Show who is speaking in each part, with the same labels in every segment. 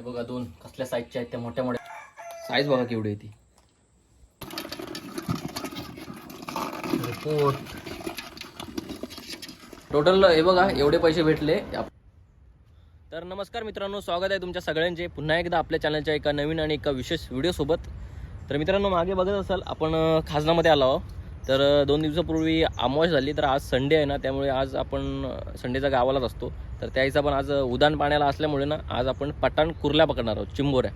Speaker 1: हे बघा दोन कसल्या साईजच्या आहेत त्या मोठ्या मोठ्या. साईज बघा केवढी आहे ती. रिपोर्ट टोटल हे बघा एवढे पैसे भेटले. तर नमस्कार मित्रांनो स्वागत आहे तुमच्या सगळ्यांचे. पुन्हा एकदा आपल्या चॅनलच्या एका नवीन आणि एका विशेष व्हिडिओसोबत तर मित्रांनो मागे बघत असाल आपण खाजनामध्ये आलो आहोत. तर दोन दिवसापूर्वी अमावश झाली. तर आज संडे आहे ना त्यामुळे आज आपण संडेचा गावालाच असतो. तर त्या हिशोबाने आज उदान पाण्याला असल्यामुळे ना आज आपण पटाण कुर्ल्या पकडणार आहोत चिंबोऱ्या.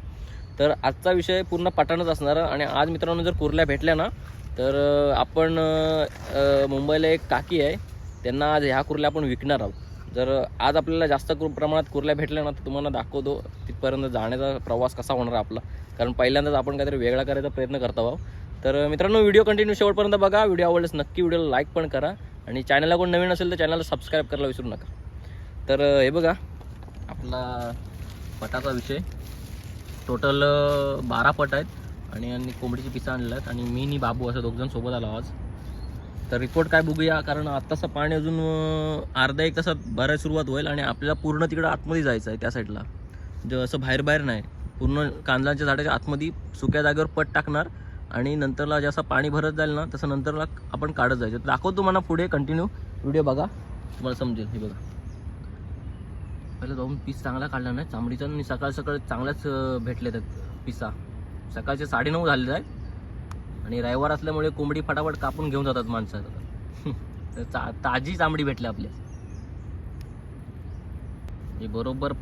Speaker 1: तर आजचा विषय पूर्ण पटाणच असणार आणि आज मित्रांनो जर कुर्ल्या भेटल्या ना तर आपण मुंबईला एक काकी आहे त्यांना आज ह्या कुर्ल्या आपण विकणार आहोत. जर आज आपल्याला जास्त प्रमाणात कुर्ल्या भेटल्या ना तर तुम्हाला दाखवतो तिथपर्यंत जाण्याचा प्रवास कसा होणार आपला. कारण पहिल्यांदाच आपण काहीतरी वेगळा करायचा प्रयत्न करत आहोत. तर मित्रांनो व्हिडिओ कंटिन्यू शेवटपर्यंत बघा. व्हिडिओ आवडल्यास नक्की व्हिडिओला लाईक पण करा. आणि चॅनलला कोण नवीन असेल तर चॅनलला सबस्क्राईब करायला विसरू नका. तर हे बघा. आपला पटाचा विषय. टोटल बारा पट आहेत. आणि आणि कोंबडीची पिसं आणलं आहेत. आणि मी आणि बाबू असं दोघजण सोबत आलो आज. तर रिपोर्ट काय बघूया? कारण आत्ताचं पाणी अजून अर्धा एक तासात भरायला सुरुवात होईल आणि आपल्याला पूर्ण तिकडं आतमध्ये जायचं आहे त्या साईडला म्हणजे असं बाहेर बाहेर नाही. पूर्ण कांदळाच्या झाडाच्या आतमध्ये सुक्या जागेवर पट टाकणार. आणि नंतरला जसं पाणी भरत जाईल ना तसं नंतरला आपण काढत जायचं. तर दाखवतो तुम्हाला पुढे कंटिन्यू व्हिडिओ बघा. तुम्हाला समजेल हे बघा. पहिलं जाऊन पीस चांगला काढला नाही. चांबडीचा आणि सकाळ सकाळ चांगल्याच अं, भेटले त्यात पिसा सकाळचे साडेनऊ झालेले आहेत. आणि रविवार असल्यामुळे कोंबडी फटाफट कापून घेऊन जातात माणसं. तर चा ताजी चांबडी भेटली आपल्या. बरोबर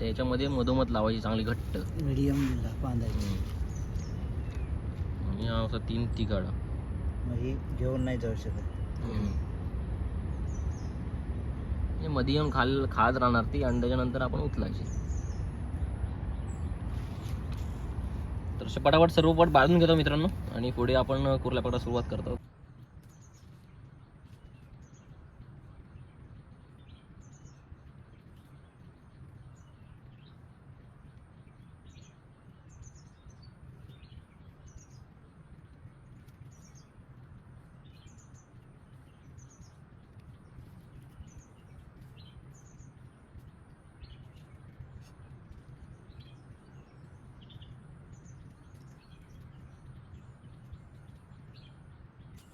Speaker 1: त्याच्यामध्ये मधोमध लावायची चांगली घट्ट.
Speaker 2: मीडियम बांधायची.
Speaker 1: आणि असं तीन तिघाड.
Speaker 2: मग ही घेऊन नाही जाऊ शकत.
Speaker 1: हे मध्यम खाल खात राहणार ती आणि त्याच्यानंतर आपण उचलायची. तर अशा पटापट सर्व पट बांधून घेतो मित्रांनो आणि पुढे आपण कुर्ल्या पटा सुरुवात करतो.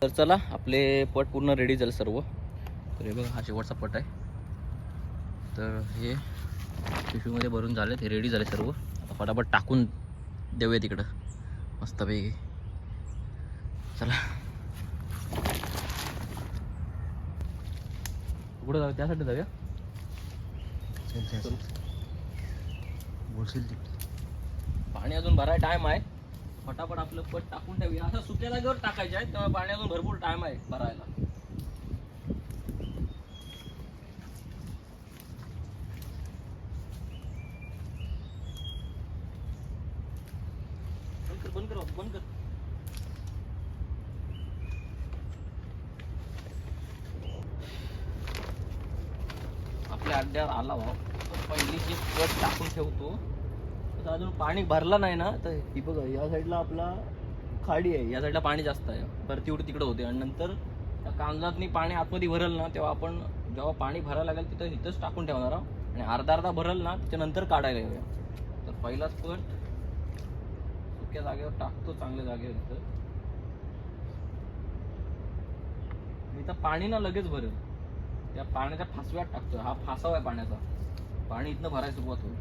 Speaker 1: तर चला आपले पट पूर्ण रेडी झाले सर्व. तर हे बघा हा शेवटचा पट आहे. तर हे पिशवीमध्ये भरून झाले ते रेडी झाले सर्व. आता फटाफट टाकून देऊया तिकडं. मस्तपैकी. चला. कुठं जाऊ त्यासाठी जाऊया?
Speaker 2: बोलशील
Speaker 1: पाणी अजून भरायला टाइम आहे. फटाफट आपलं पट टाकून ठेवूया. असं सुक्या जागेवर टाकायचे आहे तेव्हा पाणी भरपूर टाइम आहे भरायला. बंद कर बंद कर आपल्या अड्ड्यावर आला भाऊ पहिली जी पट टाकून ठेवतो आता अजून पाणी भरलं नाही ना तर ही बघा या साईडला आपला खाडी आहे. या साईडला पाणी जास्त आहे. भरती उडी तिकडे होते. आणि नंतर त्या कांजातनी पाणी आतमध्ये भरल ना तेव्हा आपण जेव्हा पाणी भरायला लागेल तिथं इथंच टाकून ठेवणार आहोत आणि अर्धा अर्धा भरल ना त्याच्यानंतर काढायला येऊया. तर पहिलाच पट सुक्या जागेवर टाकतो चांगल्या जागेवर तिथं इथं पाणी ना लगेच भरेल. त्या पाण्याच्या फासव्यात टाकतो हा फासाव आहे पाण्याचा. पाणी इथनं भरायला सुरुवात होईल.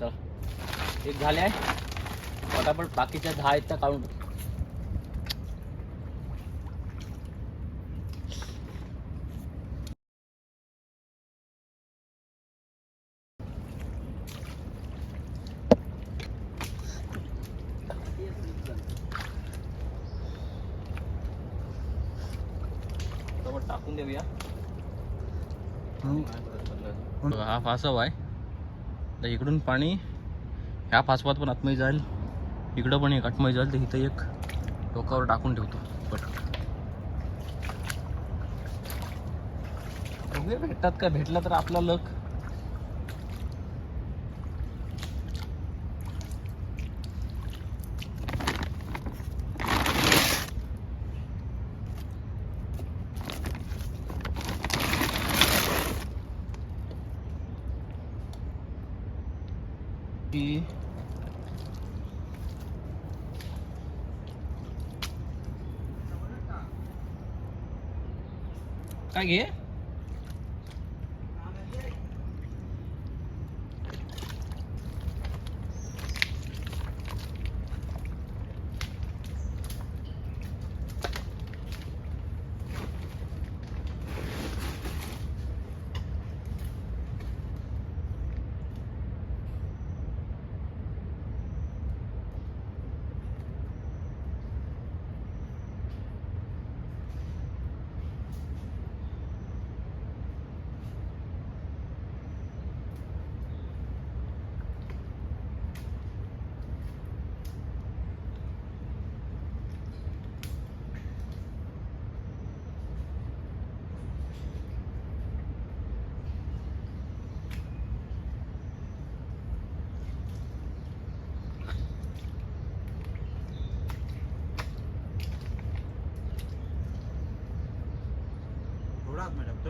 Speaker 1: चला एक झाले आहे पटापट बाकीच्या दहा आहेत त्या काढून टाकून देऊया हा फासव आहे आता इकडून पाणी ह्या फासवात पण आतमध्ये जाईल. इकडं पण एक आतमध्ये जाईल तर इथं एक डोकावर टाकून ठेवतो. पट भेटतात का? भेटला तर आपला लक की काय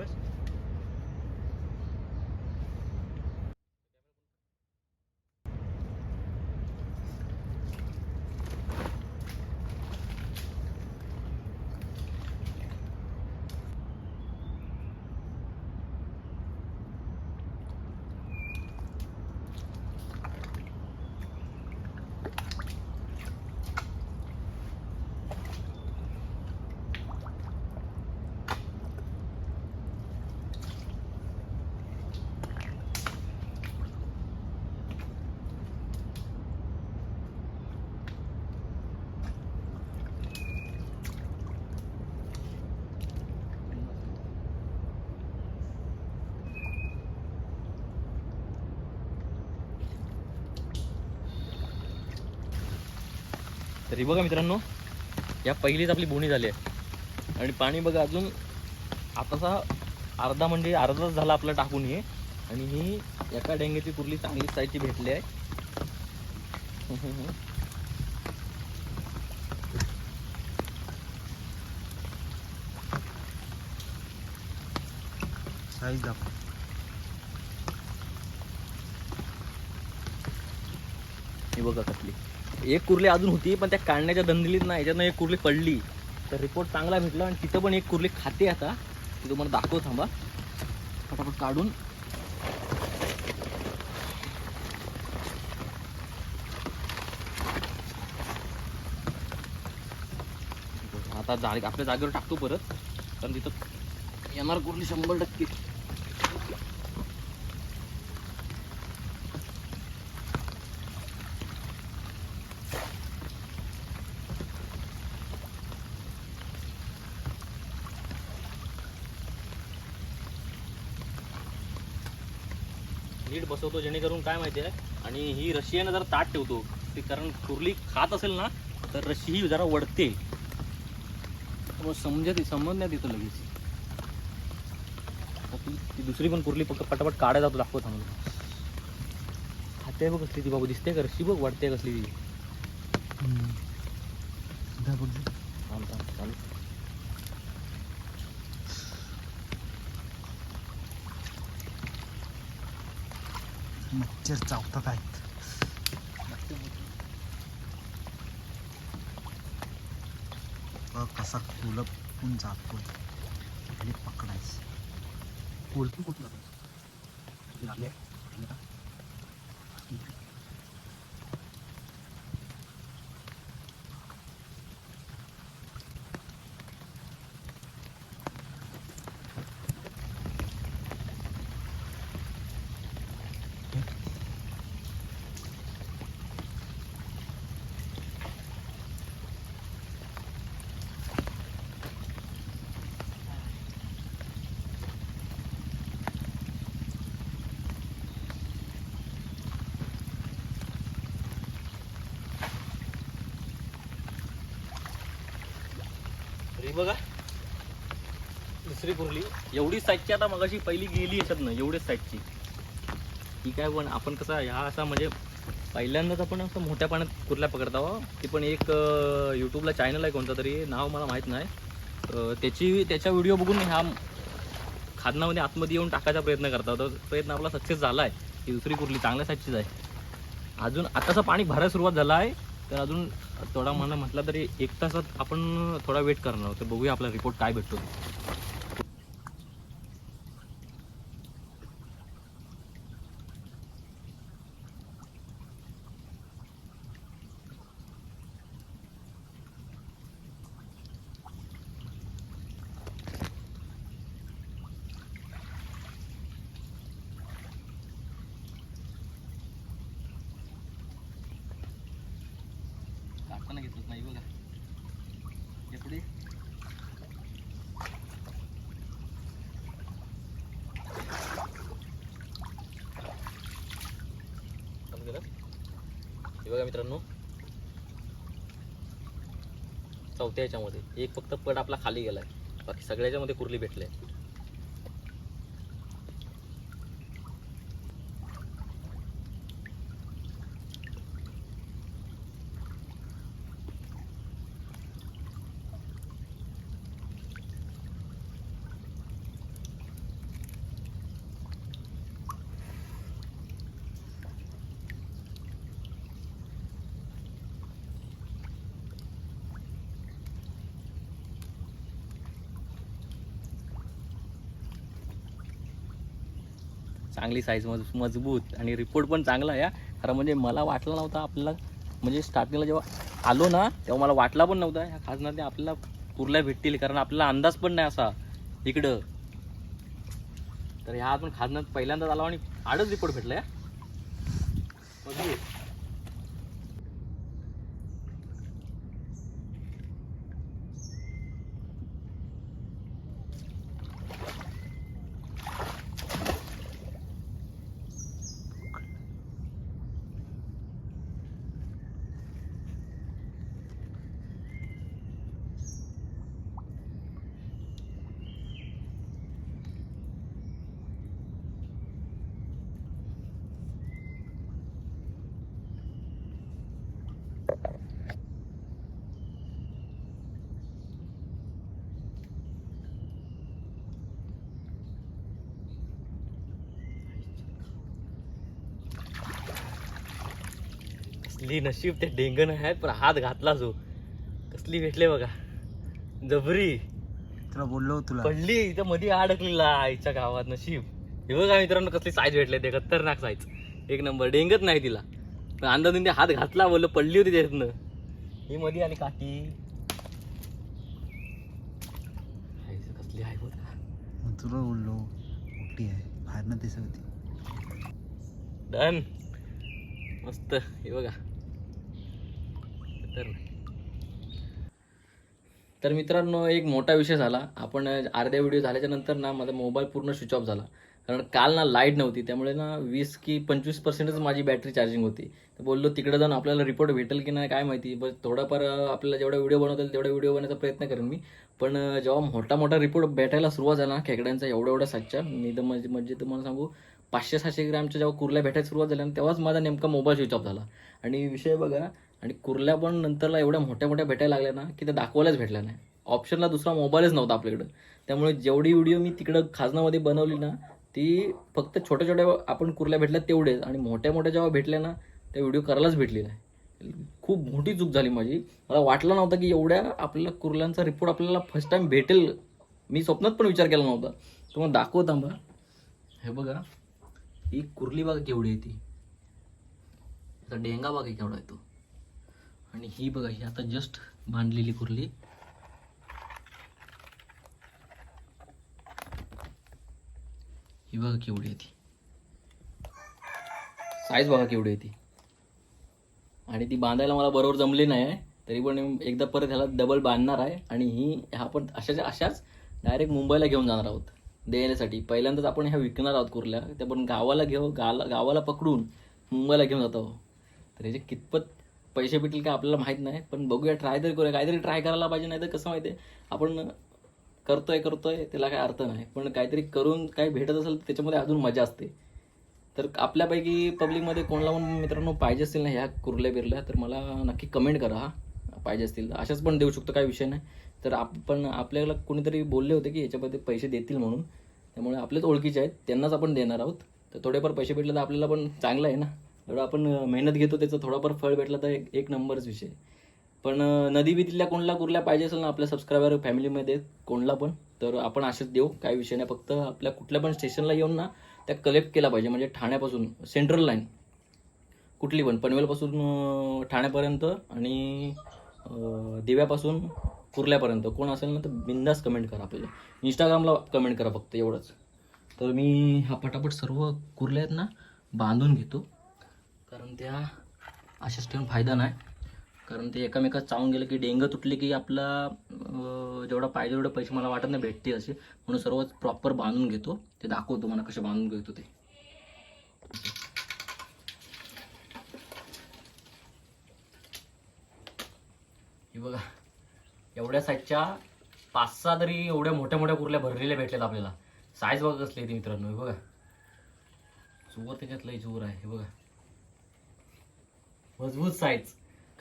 Speaker 2: es.
Speaker 1: तरी बघा मित्रांनो या पहिलीच आपली बोणी झाली आहे. आणि पाणी बघा अजून आताचा अर्धा म्हणजे अर्धाच झाला आपला टाकून हे. आणि ही एका डेंग्याची कुर्ली चांगली साईजची भेटली आहे.
Speaker 2: साईज दाखव
Speaker 1: ही बघा कसली. एक कुर्ली अजून होती पण त्या काढण्याच्या दंदलीत ना याच्यातनं एक कुर्ली पडली. तर रिपोर्ट चांगला भेटला आणि तिथं पण एक कुर्ली खाते आता. ती तुम्हाला दाखव थांबा. फटाफट काढून. आता जा आपल्या जागेवर टाकतो परत. कारण तिथं येणार कुर्ली शंभर टक्के. बसवतो जेणेकरून काय माहिती आहे आणि ही रशी आहे ना जरा ताट ठेवतो ती कारण कुर्ली खात असेल ना तर रशी ही जरा वडते. समजत समजण्यात येतं लगेच. ती दुसरी पण कुर्ली फक्त पटापट काढायला जातो दाखवत थांबलो खाते बघ कसली ती बाबू दिसते का रशी बघ वाटते कसली ती. थांब, थांब, चालू.
Speaker 2: मच्छर चावतात आहेत कसा खुलपून जातो आणि पकडायचं
Speaker 3: कोलपी कुठला
Speaker 1: तरी दुसरी कुरली एवढी साईजची आता मगाशी पहिली गेली याच्यातनं एवढीच साईजची. ही काय पण आपण कसा ह्या असा म्हणजे पहिल्यांदाच आपण असं मोठ्या पाण्यात कुर्ल्या पकडता हो. ती पण एक यूट्यूबला चॅनल आहे कोणता तरी नाव मला माहीत नाही. त्याची त्याच्या व्हिडिओ बघून ह्या खादनामध्ये आतमध्ये येऊन टाकायचा प्रयत्न करतात तर प्रयत्न आपला सक्सेस झाला आहे ही दुसरी कुर्ली चांगल्या साईजचीच आहे. अजून आताचं पाणी भरायला सुरुवात झाला आहे तर अजून थोडा मला म्हटलं तरी एक तासात आपण थोडा वेट करणार आहोत. तर बघूया आपला रिपोर्ट काय भेटतो ते. काढताना घेतलंच नाही बघा हे पुढे समजलं? हे बघा मित्रांनो. चौथ्या याच्यामध्ये. एक फक्त पड आपला खाली गेलाय. बाकी सगळ्याच्यामध्ये कुर्ली भेटले. चांगली साईज मज मजबूत आणि रिपोर्ट पण चांगला आहे खरं म्हणजे मला वाटलं नव्हतं आपल्याला म्हणजे स्टार्टिंगला जेव्हा आलो ना तेव्हा मला वाटला पण नव्हता ह्या खाजनात आपल्याला कुर्ल्या भेटतील कारण आपल्याला अंदाज पण नाही असा इकडं. तर ह्या आपण खाजनात पहिल्यांदाच आलो आणि आडच रिपोर्ट भेटला या. कसली नशीब ते डेंगन आहेत पण हात घातला जो. कसली भेटले बघा. जबरी.
Speaker 2: तुला बोललो तुला.
Speaker 1: पडली इथं मध्ये अडकलेला आईच्या गावात नशीब. हे बघा मित्रांनो कसली साईज भेटले ते खतरनाक साईज एक नंबर डेंगत नाही तिला. पण अंदाजून ते हात घातला बोललो पडली होती त्यातनं ही मध्ये आली काठी कसली आहे बघा.
Speaker 2: तुला बोललो मोठी आहे बाहेरनं दिसत होती.
Speaker 1: डन मस्त हे बघा. तर तर मित्रांनो एक मोठा विषय झाला. आपण अर्ध्या व्हिडिओ झाल्याच्यानंतर ना माझा मोबाईल पूर्ण स्विच ऑफ झाला. कारण काल ना लाइट नव्हती त्यामुळे ना वीस की पंचवीस पर्सेंटच माझी बॅटरी चार्जिंग होती. तर बोललो तिकडे जाऊन आपल्याला रिपोर्ट भेटेल की नाही काय माहिती? बस थोडाफार आपल्याला जेवढा व्हिडिओ बनवता येईल तेवढा व्हिडिओ बनवायचा प्रयत्न करेन मी. पण जेव्हा मोठा मोठा रिपोर्ट भेटायला सुरुवात झाला ना खेकड्यांचा एवढा एवढा सातच्या मी तर म्हणजे म्हणजे तुम्हाला सांगू पाचशे सहाशे ग्रॅमच्या जेव्हा कुर्ल्या भेटायला सुरुवात झाल्या तेव्हाच माझा नेमका मोबाईल स्विच ऑफ झाला. आणि विषय बघा आणि कुर्ल्या पण नंतरला एवढ्या मोठ्या मोठ्या भेटायला लागल्या ना की त्या दाखवायलाच भेटल्या नाही. ऑप्शनला दुसरा मोबाईलच नव्हता आपल्याकडं. त्यामुळे जेवढी व्हिडिओ मी तिकडं खाजनामध्ये बनवली ना ती फक्त छोट्या छोट्या आपण कुर्ल्या भेटल्या तेवढेच. आणि मोठ्या मोठ्या जेव्हा भेटल्या ना त्या व्हिडिओ करायलाच भेटली नाही. खूप मोठी चूक झाली माझी. मला वाटलं नव्हतं की एवढ्या आपल्या कुर्ल्यांचा रिपोर्ट आपल्याला फर्स्ट टाइम भेटेल. मी स्वप्नात पण विचार केला नव्हता. तुम्हाला दाखवता थांबा. हे बघा ही कुर्ली बघा केवढी आहे ती. डेंगा बघा केवढा आहे तो. आणि ही बघा ही आता जस्ट बांधलेली कुर्ली. ही बघा केवढी आहे ती. साईज बघा केवढी आहे ती. आणि ती बांधायला मला बरोबर जमली नाही आहे तरी पण एकदा परत ह्याला डबल बांधणार आहे. आणि ही ह्या अशाच अशाच डायरेक्ट मुंबईला घेऊन जाणार आहोत देण्यासाठी. पहिल्यांदाच आपण ह्या विकणार आहोत कुर्ल्या. त्या पण गावाला घेऊ गाला गावाला पकडून मुंबईला घेऊन जात आहोत. तर ह्याचे कितपत पैसे भेटतील का आपल्याला माहीत नाही पण बघूया ट्राय तरी करूया. काहीतरी ट्राय करायला पाहिजे नाही तर कसं माहिती आहे आपण करतोय करतोय त्याला काय अर्थ नाही. पण काहीतरी करून काही भेटत असेल तर त्याच्यामध्ये अजून मजा असते. तर आपल्यापैकी पब्लिकमध्ये कोणाला पण मित्रांनो पाहिजे असतील ना ह्या कुर्ल्या बिरल्या तर मला नक्की कमेंट करा हा. पाहिजे असतील तर. अशाच पण देऊ शकतो काही विषय नाही. तर आपण आपल्याला कोणीतरी बोलले होते की याच्यामध्ये पैसे देतील म्हणून. त्यामुळे आपलेच ओळखीचे आहेत त्यांनाच आपण देणार आहोत. तर थोडेफार पैसे भेटले तर आपल्याला पण चांगलं आहे ना? एवढं आपण मेहनत घेतो त्याचं थोडाफार फळ भेटला तर एक एक नंबरच विषय. पण नदी बिदीतल्या कोणला कुर्ल्या पाहिजे असेल ना आपल्या सबस्क्रायबर फॅमिलीमध्ये कोणला पण तर आपण असेच देऊ काही विषय नाही. फक्त आपल्या कुठल्या पण स्टेशनला येऊन ना त्या कलेक्ट केला पाहिजे. म्हणजे ठाण्यापासून सेंट्रल लाईन कुठली पण पनवेलपासून ठाण्यापर्यंत आणि दिव्यापासून कुर्ल्यापर्यंत. कोण असेल ना तर बिंदास कमेंट करा आपल्याला. इंस्टाग्रामला कमेंट करा फक्त एवढंच. तर मी हा पटापट सर्व कुर्ल्या आहेत ना बांधून घेतो. कारण त्या अशाच ठेवून फायदा नाही. कारण ते एकामेकात चावून गेलं की डेंग तुटले की आपला जेवढा पाहिजे तेवढे पैसे मला वाटत नाही भेटते असे. म्हणून सर्वच प्रॉपर बांधून घेतो. ते दाखवतो मला कसे बांधून घेतो ते. हे बघा एवढ्या साईजच्या पाच सहा तरी एवढ्या मोठ्या मोठ्या कुर्ल्या भरलेल्या भेटल्यात आपल्याला. साईज बघा कसली ती मित्रांनो हे बघा. चोर त्याच्यातलं चोर आहे हे बघा. मजबूत साईज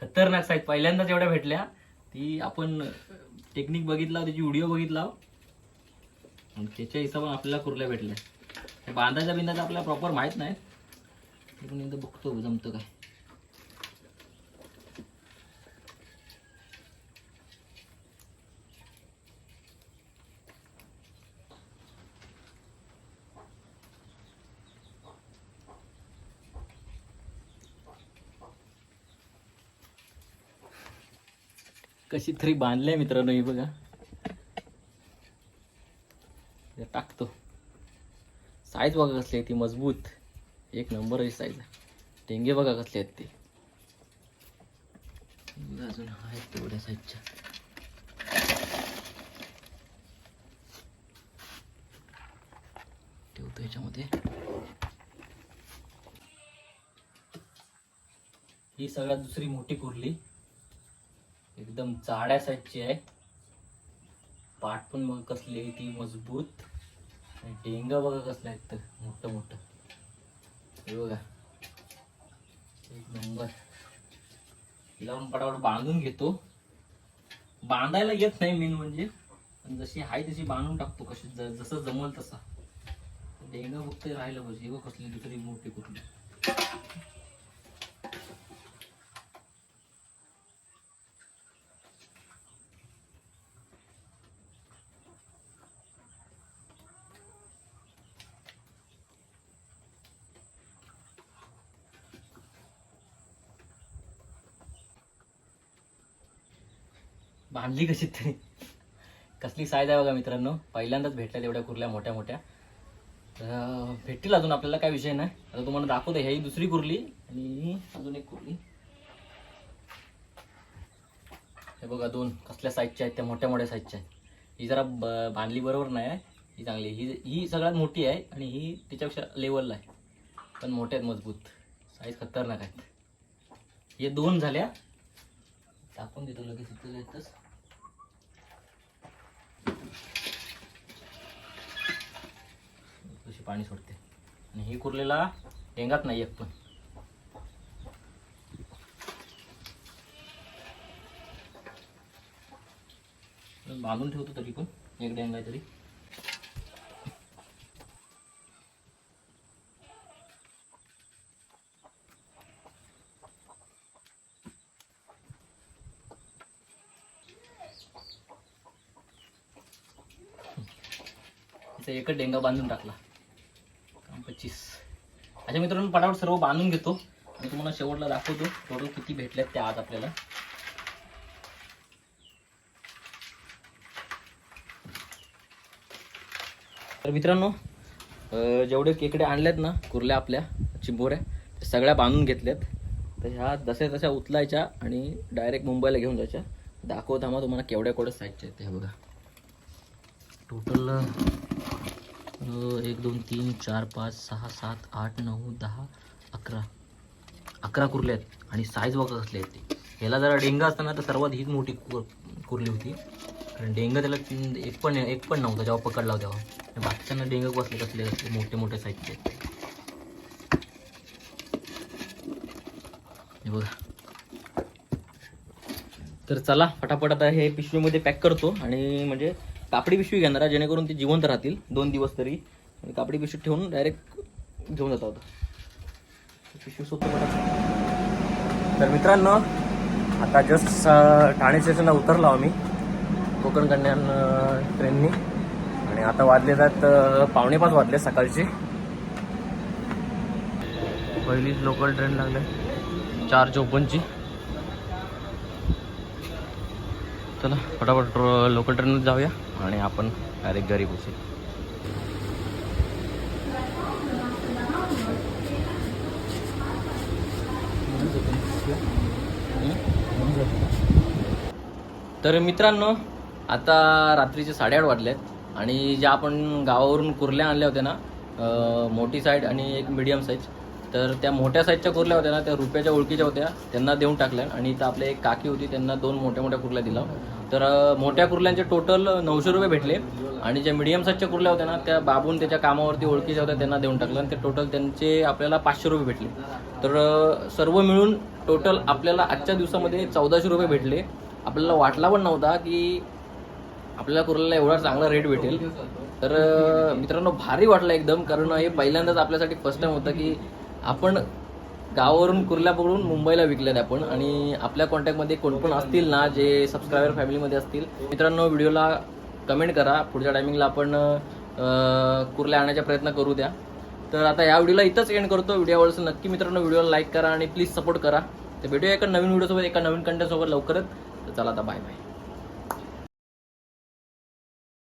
Speaker 1: खतरनाक साईज पहिल्यांदाच एवढ्या भेटल्या. ती आपण टेक्निक बघितला त्याची व्हिडिओ बघितला. आणि त्याच्या हिशोबाने आपल्याला कुर्ल्या भेटल्या. बांधायच्या बांधायचा बिंदाचा आपल्याला प्रॉपर माहीत नाही. पण एकदा बघतो जमतं काय. कशी तरी बांधल्या मित्रांनो हे बघा. टाकतो. साईज बघा कसली आहे ती मजबूत. एक नंबर आहे साईज टेंगे बघा कसले आहेत ते. अजून आहेत तेवढ्या साईजच्या ठेवतो याच्यामध्ये. ही सगळ्यात दुसरी मोठी कुर्ली. एकदम जाड्या साईजची आहे. पाठ पण बघ कसली आहे ती मजबूत. डेंग बघा कसला आहेत तर मोठं मोठं. हे बघा. एक नंबर. हिला पटापट बांधून घेतो. बांधायला येत नाही मेन म्हणजे. पण जशी आहे तशी बांधून टाकतो. कशी ज- जसं जमल तसा. डेंगा फक्त राहिलं पाहिजे. बघ कसली दुसरी मोठी कुठली. बांधली कशी तरी. कसली साईज आहे बघा मित्रांनो. पहिल्यांदाच भेटल्या एवढ्या कुर्ल्या मोठ्या मोठ्या. तर भेटतील अजून आपल्याला काय विषय नाही. आता तुम्हाला दाखवतो ही दुसरी कुर्ली आणि अजून एक कुर्ली. हे बघा दोन कसल्या साईजच्या आहेत त्या मोठ्या मोठ्या साईजच्या आहेत. ही जरा ब- बांधली बरोबर नाही आहे. ही चांगली ही ही सगळ्यात मोठी आहे आणि ही त्याच्यापेक्षा लेवलला आहे. पण मोठ्या आहेत मजबूत. साईज खतरनाक आहेत. हे दोन झाल्या. टाकून देतो लगेच इथं येतच कशी पाणी सोडते. आणि ही कुर्लेला डेंगात नाही एक पण. बांधून ठेवतो तरी पण एक डेंगा तरी. एकच डेंगा बांधून टाकला. पंचवीस. अच्छा मित्रांनो पटापट सर्व बांधून घेतो. मी तुम्हाला शेवटला दाखवतो. टोटल किती भेटल्यात त्या आज आपल्याला. तर मित्रांनो जेवढे केकडे आणल्यात ना कुर्ल्या आपल्या चिंबोऱ्या त्या सगळ्या बांधून घेतल्यात. तर ह्या जशा तशा उचलायच्या आणि डायरेक्ट मुंबईला घेऊन जायच्या. दाखवता मग तुम्हाला केवढ्या केवढ्या साईजच्या आहेत ह्या बघा. टोटल एक दोन तीन चार पाच सहा सात आठ नऊ दहा अकरा. अकरा कुर्ले आहेत आणि साईज बघा कसले आहेत ते. ह्याला जरा डेंगा असताना तर सर्वात हीच मोठी कुर कुर्ली होती. कारण डेंगा त्याला एक पण एक पण नव्हता जेव्हा पकडला होता तेव्हा. बाकीच्यांना डेंगा बसले कसले असले मोठे मोठे साईजचे आहेत हे बघा. तर चला फटाफट आता हे पिशवीमध्ये पॅक करतो आणि म्हणजे कापडी पिशवी घेणार आहे, जेणेकरून ते जिवंत राहतील. दोन दिवस तरी. कापडी पिशवी ठेवून डायरेक्ट घेऊन जातो पिशवी सोपं तर मित्रांनो आता जस्ट ठाणे स्टेशनला उतरलो आम्ही. कोकण कल्याण ट्रेननी आणि आता वाजले जात पावणे पाच वाजले सकाळचे. पहिलीच लोकल ट्रेन लागले. चार चौपनची चला फटाफट लोकल ट्रेनमध्ये जाऊया आणि आपण डायरेक्ट घरी पोचू तर मित्रांनो आता रात्रीचे साडेआठ वाजलेत आणि ज्या आपण गावावरून कुर्ल्या आणल्या होत्या ना मोठी साईज आणि एक मिडियम साईज तर त्या मोठ्या साईजच्या कुर्ल्या होत्या ना त्या रुपयाच्या ओळखीच्या होत्या त्यांना देऊन टाकल्या आणि इथं आपल्या एक काकी होती त्यांना दोन मोठ्या मोठ्या कुर्ल्या दिला तर मोठ्या कुर्ल्यांचे टोटल नऊशे रुपये भेटले. आणि ज्या मिडियम साईजच्या कुर्ल्या होत्या ना त्या बाबून त्याच्या कामावरती ओळखीच्या होत्या त्यांना देऊन टाकलं. आणि ते टोटल त्यांचे आपल्याला पाचशे रुपये भेटले. तर सर्व मिळून टोटल आपल्याला आजच्या दिवसामध्ये चौदाशे रुपये भेटले. आपल्याला वाटला पण नव्हता की आपल्याला कुर्ल्याला एवढा चांगला रेट भेटेल. तर मित्रांनो भारी वाटलं एकदम कारण हे पहिल्यांदाच आपल्यासाठी फर्स्ट टाइम होतं की आपण गावावरून कुर्ल्या पकडून मुंबईला विकल्यात आपण आणि आपल्या कॉन्टॅक्टमध्ये कोण कोण असतील ना जे सबस्क्रायबर फॅमिलीमध्ये असतील मित्रांनो व्हिडिओला कमेंट करा. पुढच्या टायमिंगला आपण कुर्ल्या आणण्याचा प्रयत्न करू द्या. तर आता या व्हिडिओला इथंच एंड करतो. व्हिडिओ आवडलं नक्की मित्रांनो व्हिडिओला लाईक करा आणि प्लीज सपोर्ट करा. तर भेटूया एका नवीन व्हिडिओसोबत एका नवीन कंटेंटसोबत लवकरच. तर चला आता बाय बाय